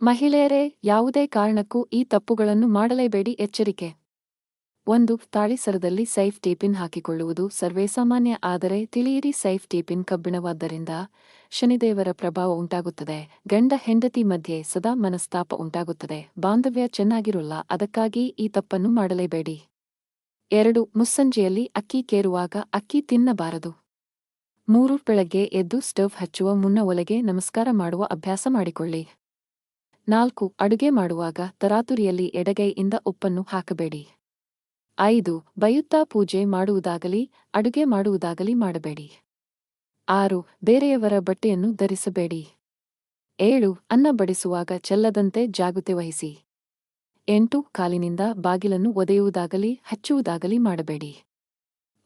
ಮಹಿಳೆಯರೇ, ಯಾವುದೇ ಕಾರಣಕ್ಕೂ ಈ ತಪ್ಪುಗಳನ್ನು ಮಾಡಲೇಬೇಡಿ, ಎಚ್ಚರಿಕೆ. ಒಂದು, ತಾಳಿಸರದಲ್ಲಿ ಸೈಫ್ ಟೇಪಿನ್ ಹಾಕಿಕೊಳ್ಳುವುದು ಸರ್ವೇಸಾಮಾನ್ಯ, ಆದರೆ ತಿಳಿಯಿರಿ ಸೈಫ್ ಟೇಪಿನ್ ಕಬ್ಬಿಣವಾದ್ದರಿಂದ ಶನಿದೇವರ ಪ್ರಭಾವ ಉಂಟಾಗುತ್ತದೆ. ಗಂಡ ಹೆಂಡತಿ ಮಧ್ಯೆ ಸದಾ ಮನಸ್ತಾಪ ಉಂಟಾಗುತ್ತದೆ. ಬಾಂಧವ್ಯ ಚೆನ್ನಾಗಿರೋಲ್ಲ, ಅದಕ್ಕಾಗಿ ಈ ತಪ್ಪನ್ನು ಮಾಡಲೇಬೇಡಿ. ಎರಡು, ಮುಸ್ಸಂಜೆಯಲ್ಲಿ ಅಕ್ಕಿ ಕೇರುವಾಗ ಅಕ್ಕಿ ತಿನ್ನಬಾರದು. ಮೂರು, ಬೆಳಗ್ಗೆ ಎದ್ದು ಸ್ಟವ್ ಹಚ್ಚುವ ಮುನ್ನ ಒಲೆಗೆ ನಮಸ್ಕಾರ ಮಾಡುವ ಅಭ್ಯಾಸ ಮಾಡಿಕೊಳ್ಳಿ. ನಾಲ್ಕು, ಅಡುಗೆ ಮಾಡುವಾಗ ತರಾತುರಿಯಲ್ಲಿ ಎಡಗೈಯಿಂದ ಉಪ್ಪನ್ನು ಹಾಕಬೇಡಿ. ಐದು, ಬಯುತ್ತಾ ಪೂಜೆ ಮಾಡುವುದಾಗಲಿ, ಅಡುಗೆ ಮಾಡುವುದಾಗಲಿ ಮಾಡಬೇಡಿ. ಆರು, ಬೇರೆಯವರ ಬಟ್ಟೆಯನ್ನು ಧರಿಸಬೇಡಿ. ಏಳು, ಅನ್ನ ಬಡಿಸುವಾಗ ಚೆಲ್ಲದಂತೆ ಜಾಗೃತಿ ವಹಿಸಿ. ಎಂಟು, ಕಾಲಿನಿಂದ ಬಾಗಿಲನ್ನು ಒದೆಯುವುದಾಗಲಿ, ಹಚ್ಚುವುದಾಗಲಿ ಮಾಡಬೇಡಿ.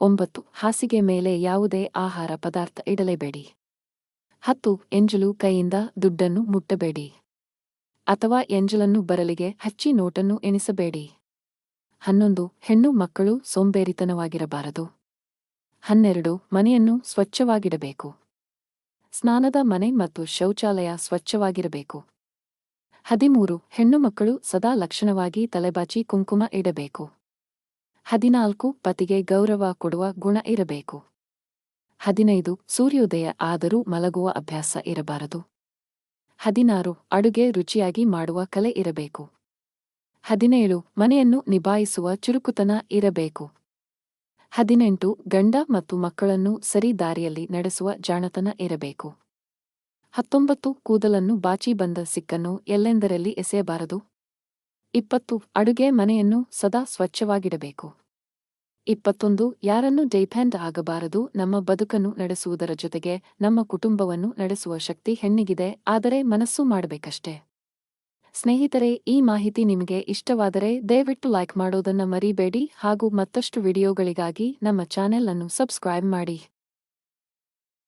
ಒಂಬತ್ತು, ಹಾಸಿಗೆ ಮೇಲೆ ಯಾವುದೇ ಆಹಾರ ಪದಾರ್ಥ ಇಡಲೇಬೇಡಿ. ಹತ್ತು, ಎಂಜಲು ಕೈಯಿಂದ ದುಡ್ಡನ್ನು ಮುಟ್ಟಬೇಡಿ. ಅಥವಾ ಎಂಜಲನ್ನು ಬರಲಿಗೆ ಹಚ್ಚಿ ನೋಟನ್ನು ಎಣಿಸಬೇಡಿ. ಹನ್ನೊಂದು, ಹೆಣ್ಣು ಮಕ್ಕಳು ಸೋಂಬೇರಿತನವಾಗಿರಬಾರದು. ಹನ್ನೆರಡು, ಮನೆಯನ್ನು ಸ್ವಚ್ಛವಾಗಿಡಬೇಕು. ಸ್ನಾನದ ಮನೆ ಮತ್ತು ಶೌಚಾಲಯ ಸ್ವಚ್ಛವಾಗಿರಬೇಕು. ಹದಿಮೂರು, ಹೆಣ್ಣು ಮಕ್ಕಳು ಸದಾ ಲಕ್ಷಣವಾಗಿ ತಲೆಬಾಚಿ ಕುಂಕುಮ ಇಡಬೇಕು. ಹದಿನಾಲ್ಕು, ಪತಿಗೆ ಗೌರವ ಕೊಡುವ ಗುಣ ಇರಬೇಕು. ಹದಿನೈದು, ಸೂರ್ಯೋದಯ ಆದರೂ ಮಲಗುವ ಅಭ್ಯಾಸ ಇರಬಾರದು. ಹದಿನಾರು, ಅಡುಗೆ ರುಚಿಯಾಗಿ ಮಾಡುವ ಕಲೆ ಇರಬೇಕು. ಹದಿನೇಳು, ಮನೆಯನ್ನು ನಿಭಾಯಿಸುವ ಚುರುಕುತನ ಇರಬೇಕು. ಹದಿನೆಂಟು, ಗಂಡ ಮತ್ತು ಮಕ್ಕಳನ್ನು ಸರಿ ದಾರಿಯಲ್ಲಿ ನಡೆಸುವ ಜಾಣತನ ಇರಬೇಕು. ಹತ್ತೊಂಬತ್ತು, ಕೂದಲನ್ನು ಬಾಚಿ ಬಂದ ಸಿಕ್ಕನ್ನು ಎಲ್ಲೆಂದರಲ್ಲಿ ಎಸೆಯಬಾರದು? ಇಪ್ಪತ್ತು, ಅಡುಗೆ ಮನೆಯನ್ನು ಸದಾ ಸ್ವಚ್ಛವಾಗಿಡಬೇಕು. ಇಪ್ಪತ್ತೊಂದು, ಯಾರನ್ನು ಡಿಪೆಂಡ್ ಆಗಬಾರದು, ನಮ್ಮ ಬದುಕನ್ನು ನಡೆಸುವುದರ ಜೊತೆಗೆ ನಮ್ಮ ಕುಟುಂಬವನ್ನು ನಡೆಸುವ ಶಕ್ತಿ ಹೆಣ್ಣಿಗಿದೆ, ಆದರೆ ಮನಸ್ಸು ಮಾಡಬೇಕಷ್ಟೇ. ಸ್ನೇಹಿತರೆ, ಈ ಮಾಹಿತಿ ನಿಮಗೆ ಇಷ್ಟವಾದರೆ ದಯವಿಟ್ಟು ಲೈಕ್ ಮಾಡೋದನ್ನ ಮರಿಬೇಡಿ ಹಾಗೂ ಮತ್ತಷ್ಟು ವಿಡಿಯೋಗಳಿಗಾಗಿ ನಮ್ಮ ಚಾನೆಲ್ ಅನ್ನು ಸಬ್ಸ್ಕ್ರೈಬ್ ಮಾಡಿ.